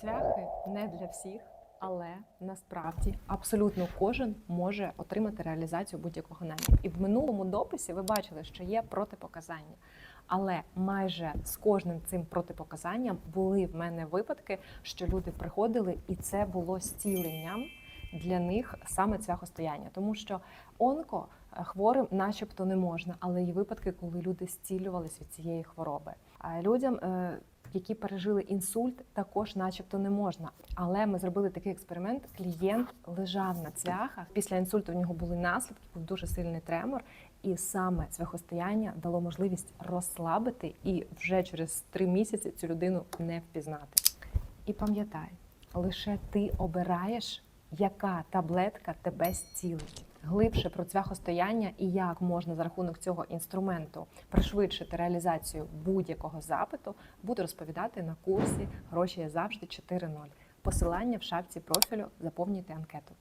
Цвяхи не для всіх, але насправді абсолютно кожен може отримати реалізацію будь-якого наміру. І в минулому дописі ви бачили, що є протипоказання. Але майже з кожним цим протипоказанням були в мене випадки, що люди приходили, і це було зціленням для них саме цвяхостояння, тому що онко е, хворим, начебто, не можна, але є випадки, коли люди зцілювались від цієї хвороби. Людям, е, які пережили інсульт, також, начебто, не можна. Але ми зробили такий експеримент. Клієнт лежав на цвяхах. Після інсульту в нього були наслідки, був дуже сильний тремор. І саме цвяхостояння дало можливість розслабити і вже через три місяці цю людину не впізнати. І пам'ятай, лише ти обираєш, яка таблетка тебе зцілить. Глибше про цвяхостояння і як можна за рахунок цього інструменту пришвидшити реалізацію будь-якого запиту, буду розповідати на курсі Гроші завжди 4.0. Посилання в шапці профілю заповнюйте анкету.